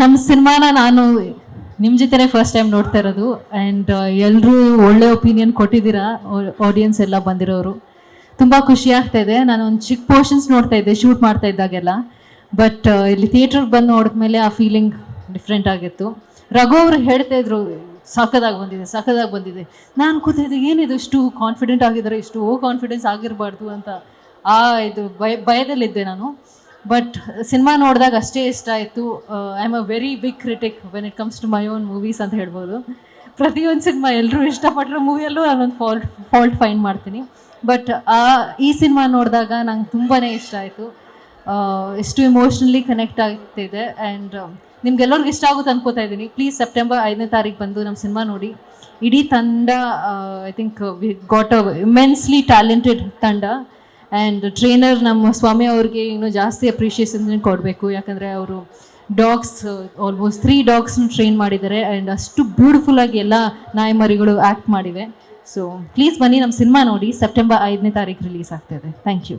ನಮ್ಮ ಸಿನಿಮಾನ ನಾನು ನಿಮ್ಮ ಜೊತೆನೇ ಫಸ್ಟ್ ಟೈಮ್ ನೋಡ್ತಾ ಇರೋದು. ಆ್ಯಂಡ್ ಎಲ್ಲರೂ ಒಳ್ಳೆ ಒಪಿನಿಯನ್ ಕೊಟ್ಟಿದ್ದೀರಾ? ಆಡಿಯನ್ಸ್ ಎಲ್ಲ ಬಂದಿರೋರು. ತುಂಬ ಖುಷಿ ಆಗ್ತಾ ಇದೆ. ನಾನು ಒಂದು ಚಿಕ್ಕ ಪೋರ್ಷನ್ಸ್ ನೋಡ್ತಾ ಇದ್ದೆ ಶೂಟ್ ಮಾಡ್ತಾ ಇದ್ದಾಗೆಲ್ಲ. ಬಟ್ ಇಲ್ಲಿ ಥಿಯೇಟ್ರಿಗೆ ಬಂದು ನೋಡಿದ್ಮೇಲೆ ಆ ಫೀಲಿಂಗ್ ಡಿಫ್ರೆಂಟ್ ಆಗಿತ್ತು. ರಘು ಅವರು ಹೇಳ್ತಾ ಇದ್ರು, ಸಖದಾಗಿ ಬಂದಿದೆ ಸಖದಾಗಿ ಬಂದಿದೆ. ನಾನು ಕೂತಿದ್ದೆ, ಏನಿದು ಇಷ್ಟು ಕಾನ್ಫಿಡೆಂಟ್ ಆಗಿದ್ದಾರೆ, ಇಷ್ಟು ಓ ಕಾನ್ಫಿಡೆನ್ಸ್ ಆಗಿರಬಾರ್ದು ಅಂತ. ಆ, ಇದು ಭಯ, ಭಯದಲ್ಲಿದ್ದೆ ನಾನು. ಬಟ್ ಸಿನಿಮಾ ನೋಡಿದಾಗ ಅಷ್ಟೇ ಇಷ್ಟ ಆಯಿತು. I am a very big critic when it comes to my own movies ಅಂತ ಹೇಳ್ಬೋದು. ಪ್ರತಿಯೊಂದು ಸಿನಿಮಾ ಎಲ್ಲರೂ ಇಷ್ಟಪಟ್ಟಿರೋ ಮೂವಿಯಲ್ಲೂ ನಾನೊಂದು ಫಾಲ್ಟ್ ಫಾಲ್ಟ್ ಫೈಂಡ್ ಮಾಡ್ತೀನಿ. ಬಟ್ ಆ, ಈ ಸಿನಿಮಾ ನೋಡಿದಾಗ ನಂಗೆ ತುಂಬಾ ಇಷ್ಟ ಆಯಿತು. ಎಷ್ಟು ಇಮೋಷ್ನಲಿ ಕನೆಕ್ಟ್ ಆಗ್ತಿದೆ. ಆ್ಯಂಡ್ ನಿಮ್ಗೆಲ್ಲರಿಗೂ ಇಷ್ಟ ಆಗುತ್ತೆ ಅನ್ಕೋತಾ ಇದ್ದೀನಿ. ಪ್ಲೀಸ್ ಸೆಪ್ಟೆಂಬರ್ ಐದನೇ ತಾರೀಕು ಬಂದು ನಮ್ಮ ಸಿನಿಮಾ ನೋಡಿ. ಇಡೀ ತಂಡ I think we got a immensely talented ತಂಡ. ಆ್ಯಂಡ್ ಟ್ರೈನರ್ ನಮ್ಮ ಸ್ವಾಮಿ ಅವ್ರಿಗೆ ಇನ್ನೂ ಜಾಸ್ತಿ ಅಪ್ರಿಷಿಯೇಷನ್ ಕೊಡಬೇಕು. ಯಾಕಂದರೆ ಅವರು ಡಾಗ್ಸ್ ಆಲ್ಮೋಸ್ಟ್ ತ್ರೀ ಡಾಗ್ಸ್ನ ಟ್ರೈನ್ ಮಾಡಿದ್ದಾರೆ. ಆ್ಯಂಡ್ ಅಷ್ಟು ಬ್ಯೂಟಿಫುಲ್ಲಾಗಿ ಎಲ್ಲ ನಾಯಿಮರಿಗಳು ಆ್ಯಕ್ಟ್ ಮಾಡಿವೆ. ಸೊ ಪ್ಲೀಸ್ ಬನ್ನಿ ನಮ್ಮ ಸಿನಿಮಾ ನೋಡಿ. ಸೆಪ್ಟೆಂಬರ್ ಐದನೇ ತಾರೀಕು ರಿಲೀಸ್ ಆಗ್ತಾಯಿದೆ ಥ್ಯಾಂಕ್ ಯು